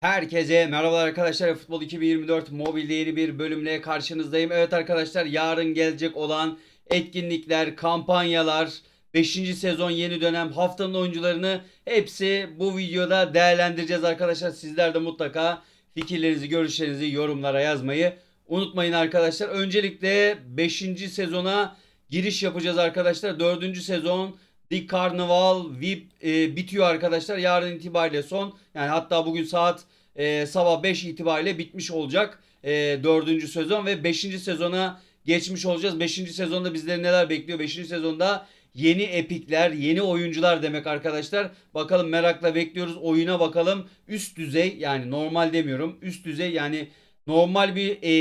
Herkese merhabalar arkadaşlar. Futbol 2024 mobilde yeni bir bölümle karşınızdayım. Evet arkadaşlar yarın gelecek olan etkinlikler, kampanyalar, 5. sezon yeni dönem haftanın oyuncularını hepsi bu videoda değerlendireceğiz arkadaşlar. Sizler de mutlaka fikirlerinizi, görüşlerinizi yorumlara yazmayı unutmayın arkadaşlar. Öncelikle 5. sezona giriş yapacağız arkadaşlar. 4. sezon The Carnival VIP e, bitiyor arkadaşlar. Yarın itibariyle son. Yani hatta bugün saat e, sabah 5 itibariyle bitmiş olacak. E, 4. sezon ve 5. sezona geçmiş olacağız. 5. sezonda bizleri neler bekliyor? 5. sezonda yeni epikler, yeni oyuncular demek arkadaşlar. Bakalım merakla bekliyoruz. Oyuna bakalım. Üst düzey yani normal demiyorum. Üst düzey yani normal bir e,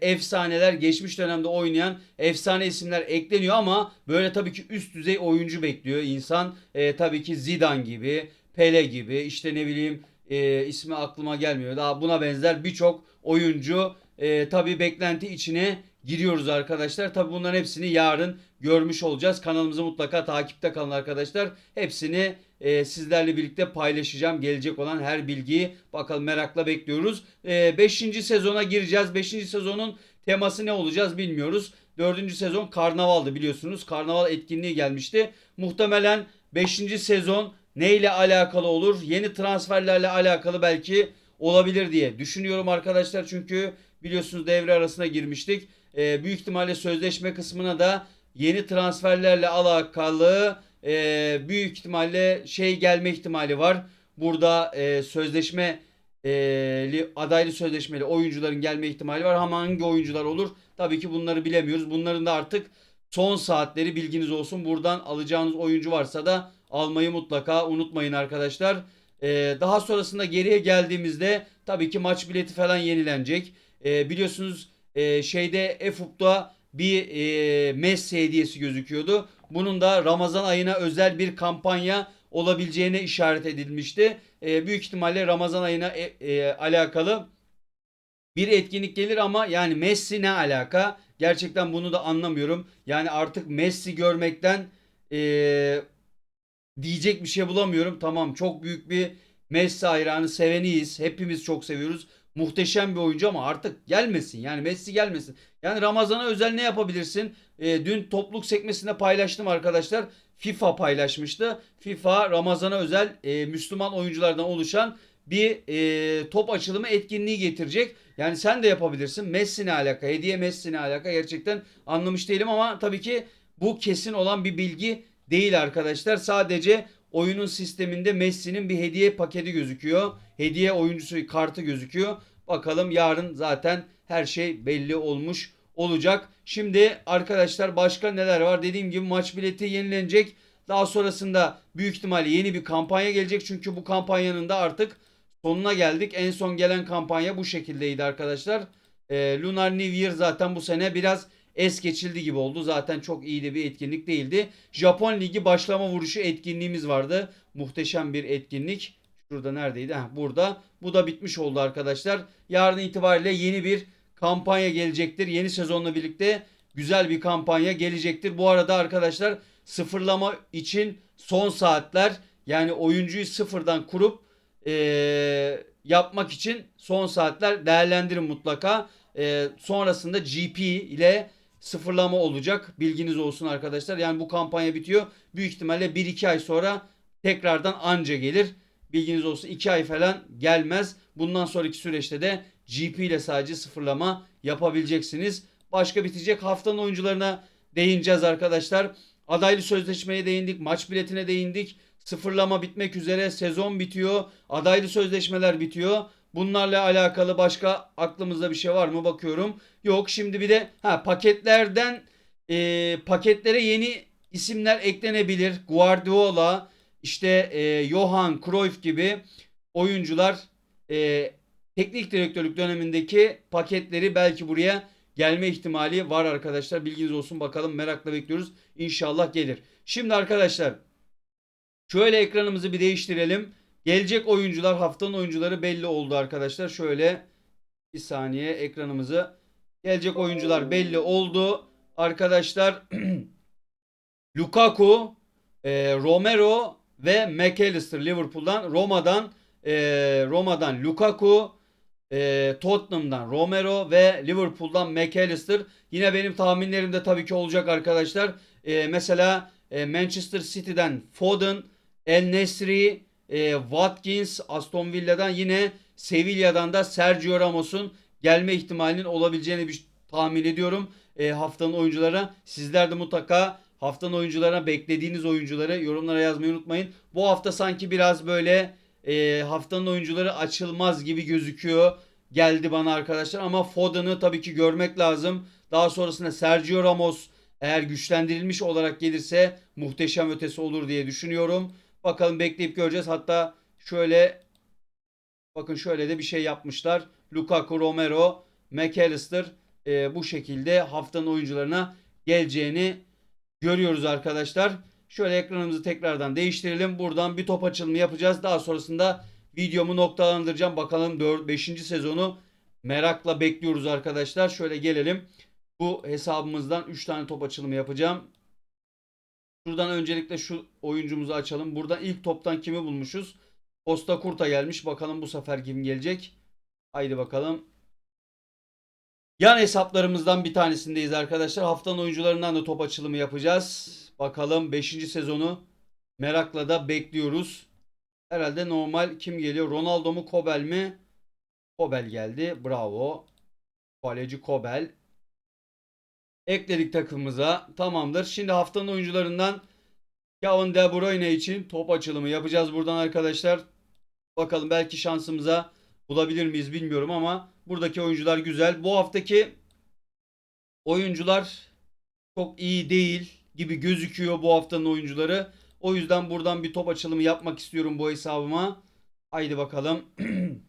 efsaneler geçmiş dönemde oynayan efsane isimler ekleniyor ama böyle tabii ki üst düzey oyuncu bekliyor insan. E, tabii ki Zidane gibi, Pele gibi işte ne bileyim e, ismi aklıma gelmiyor. Daha buna benzer birçok oyuncu e, tabii beklenti içine giriyoruz arkadaşlar. Tabii bunların hepsini yarın görmüş olacağız. Kanalımızı mutlaka takipte kalın arkadaşlar. Hepsini e, sizlerle birlikte paylaşacağım. Gelecek olan her bilgiyi bakalım merakla bekliyoruz. 5. sezona gireceğiz. 5. sezonun teması ne olacağız bilmiyoruz. 4. sezon karnavaldı biliyorsunuz. Karnaval etkinliği gelmişti. Muhtemelen 5. sezon neyle alakalı olur? Yeni transferlerle alakalı belki olabilir diye düşünüyorum arkadaşlar. Çünkü biliyorsunuz devre arasına girmiştik. Ee, büyük ihtimalle sözleşme kısmına da yeni transferlerle alakalı e, büyük ihtimalle şey gelme ihtimali var. Burada e, sözleşme e, adaylı sözleşmeli oyuncuların gelme ihtimali var. Ama hangi oyuncular olur? Tabii ki bunları bilemiyoruz. Bunların da artık son saatleri bilginiz olsun. Buradan alacağınız oyuncu varsa da almayı mutlaka unutmayın arkadaşlar. Ee, daha sonrasında geriye geldiğimizde tabii ki maç bileti falan yenilenecek. Ee, biliyorsunuz e, şeyde EFUP'ta bir e, Messi hediyesi gözüküyordu. Bunun da Ramazan ayına özel bir kampanya olabileceğine işaret edilmişti. Ee, büyük ihtimalle Ramazan ayına e, e, alakalı bir etkinlik gelir ama yani Messi ne alaka? Gerçekten bunu da anlamıyorum. Yani artık Messi görmekten e, diyecek bir şey bulamıyorum. Tamam çok büyük bir Messi hayranı seveniyiz. Hepimiz çok seviyoruz. Muhteşem bir oyuncu ama artık gelmesin. Yani Messi gelmesin. Yani Ramazan'a özel ne yapabilirsin? E, dün topluluk sekmesinde paylaştım arkadaşlar. FIFA paylaşmıştı. FIFA Ramazan'a özel e, Müslüman oyunculardan oluşan bir e, top açılımı etkinliği getirecek. Yani sen de yapabilirsin. Messi ne alaka? Hediye Messi ne alaka? Gerçekten anlamış değilim ama tabii ki bu kesin olan bir bilgi değil arkadaşlar. Sadece oyunun sisteminde Messi'nin bir hediye paketi gözüküyor. Hediye oyuncusu kartı gözüküyor. Bakalım yarın zaten her şey belli olmuş olacak. Şimdi arkadaşlar başka neler var? Dediğim gibi maç bileti yenilenecek. Daha sonrasında büyük ihtimalle yeni bir kampanya gelecek. Çünkü bu kampanyanın da artık sonuna geldik. En son gelen kampanya bu şekildeydi arkadaşlar. Ee, Lunar New Year zaten bu sene biraz es geçildi gibi oldu. Zaten çok iyi de bir etkinlik değildi. Japon Ligi başlama vuruşu etkinliğimiz vardı. Muhteşem bir etkinlik. Şurada neredeydi? Heh, burada. Bu da bitmiş oldu arkadaşlar. Yarın itibariyle yeni bir kampanya gelecektir. Yeni sezonla birlikte güzel bir kampanya gelecektir. Bu arada arkadaşlar sıfırlama için son saatler yani oyuncuyu sıfırdan kurup eee, yapmak için son saatler değerlendirin mutlaka. Eee, sonrasında GP ile sıfırlama olacak. Bilginiz olsun arkadaşlar. Yani bu kampanya bitiyor. Büyük ihtimalle 1-2 ay sonra tekrardan anca gelir. Bilginiz olsun 2 ay falan gelmez. Bundan sonraki süreçte de GP ile sadece sıfırlama yapabileceksiniz. Başka bitecek haftanın oyuncularına değineceğiz arkadaşlar. Adaylı sözleşmeye değindik, maç biletine değindik. Sıfırlama bitmek üzere, sezon bitiyor, adaylı sözleşmeler bitiyor. Bunlarla alakalı başka aklımızda bir şey var mı bakıyorum. Yok şimdi bir de ha paketlerden e, paketlere yeni isimler eklenebilir. Guardiola, işte e, Johan Cruyff gibi oyuncular e, teknik direktörlük dönemindeki paketleri belki buraya gelme ihtimali var arkadaşlar. Bilginiz olsun bakalım merakla bekliyoruz. İnşallah gelir. Şimdi arkadaşlar şöyle ekranımızı bir değiştirelim. Gelecek oyuncular haftanın oyuncuları belli oldu arkadaşlar. Şöyle bir saniye ekranımızı gelecek oyuncular belli oldu. Arkadaşlar Lukaku, e, Romero ve McAllister Liverpool'dan Roma'dan e, Roma'dan Lukaku, e, Tottenham'dan Romero ve Liverpool'dan McAllister. Yine benim tahminlerimde tabii ki olacak arkadaşlar. E, mesela e, Manchester City'den Foden, El Nesri, e, Watkins, Aston Villa'dan yine Sevilla'dan da Sergio Ramos'un gelme ihtimalinin olabileceğini bir tahmin ediyorum. E, haftanın oyunculara sizler de mutlaka haftanın oyuncularına beklediğiniz oyuncuları yorumlara yazmayı unutmayın. Bu hafta sanki biraz böyle e, haftanın oyuncuları açılmaz gibi gözüküyor. Geldi bana arkadaşlar ama Foden'ı tabii ki görmek lazım. Daha sonrasında Sergio Ramos eğer güçlendirilmiş olarak gelirse muhteşem ötesi olur diye düşünüyorum. Bakalım bekleyip göreceğiz. Hatta şöyle bakın şöyle de bir şey yapmışlar. Lukaku, Romero, McAllister e, bu şekilde haftanın oyuncularına geleceğini görüyoruz arkadaşlar. Şöyle ekranımızı tekrardan değiştirelim. Buradan bir top açılımı yapacağız. Daha sonrasında videomu noktalandıracağım. Bakalım 4 5. sezonu merakla bekliyoruz arkadaşlar. Şöyle gelelim. Bu hesabımızdan 3 tane top açılımı yapacağım. Şuradan öncelikle şu oyuncumuzu açalım. Buradan ilk toptan kimi bulmuşuz? Costa Kurta gelmiş. Bakalım bu sefer kim gelecek? Haydi bakalım. Yan hesaplarımızdan bir tanesindeyiz arkadaşlar. Haftanın oyuncularından da top açılımı yapacağız. Bakalım 5. sezonu merakla da bekliyoruz. Herhalde normal kim geliyor? Ronaldo mu Kobel mi? Kobel geldi. Bravo. Kaleci Kobel. Ekledik takımımıza. Tamamdır. Şimdi haftanın oyuncularından Kevin De Bruyne için top açılımı yapacağız buradan arkadaşlar. Bakalım belki şansımıza bulabilir miyiz bilmiyorum ama buradaki oyuncular güzel. Bu haftaki oyuncular çok iyi değil gibi gözüküyor bu haftanın oyuncuları. O yüzden buradan bir top açılımı yapmak istiyorum bu hesabıma. Haydi bakalım.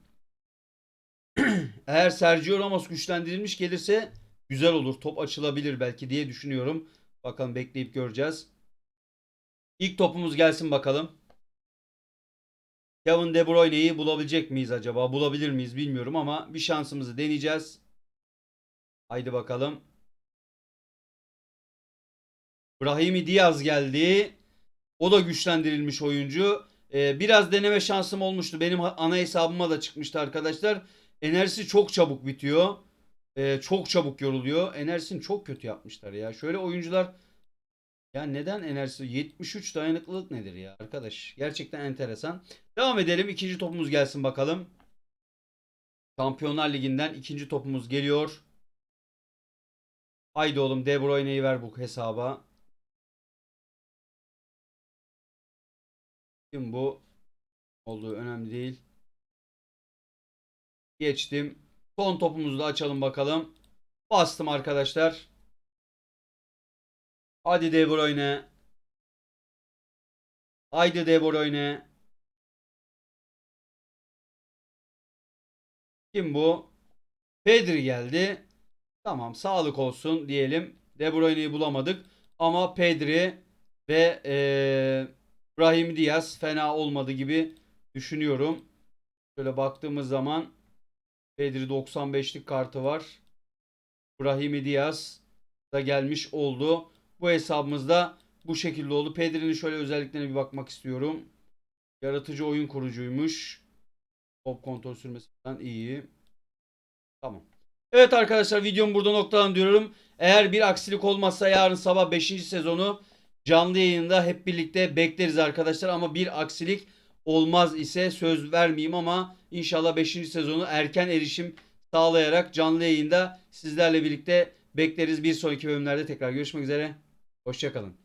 Eğer Sergio Ramos güçlendirilmiş gelirse güzel olur. Top açılabilir belki diye düşünüyorum. Bakalım bekleyip göreceğiz. İlk topumuz gelsin bakalım. Kevin De Bruyne'yi bulabilecek miyiz acaba? Bulabilir miyiz bilmiyorum ama bir şansımızı deneyeceğiz. Haydi bakalım. Brahimi Diaz geldi. O da güçlendirilmiş oyuncu. Ee, biraz deneme şansım olmuştu. Benim ana hesabıma da çıkmıştı arkadaşlar. Enerjisi çok çabuk bitiyor. Ee, çok çabuk yoruluyor. Enerjisini çok kötü yapmışlar ya. Şöyle oyuncular ya neden enerjisi 73 dayanıklılık nedir ya arkadaş? Gerçekten enteresan. Devam edelim. İkinci topumuz gelsin bakalım. Şampiyonlar Ligi'nden ikinci topumuz geliyor. Haydi oğlum De Bruyne'yi ver bu hesaba. Kim bu? Olduğu önemli değil. Geçtim. Son topumuzu da açalım bakalım. Bastım arkadaşlar. Hadi De Bruyne. Haydi De Bruyne. Kim bu? Pedri geldi. Tamam sağlık olsun diyelim. De Bruyne'yi bulamadık. Ama Pedri ve eee Brahim Diaz fena olmadı gibi düşünüyorum. Şöyle baktığımız zaman Pedri 95'lik kartı var. Brahim Diaz da gelmiş oldu. Bu hesabımızda bu şekilde oldu. Pedri'nin şöyle özelliklerine bir bakmak istiyorum. Yaratıcı oyun kurucuymuş. Top kontrol sürmesi falan iyi. Tamam. Evet arkadaşlar videomu burada noktalandırıyorum. Eğer bir aksilik olmazsa yarın sabah 5. sezonu canlı yayında hep birlikte bekleriz arkadaşlar. Ama bir aksilik olmaz ise söz vermeyeyim ama inşallah 5. sezonu erken erişim sağlayarak canlı yayında sizlerle birlikte bekleriz. Bir sonraki bölümlerde tekrar görüşmek üzere. Hoşçakalın.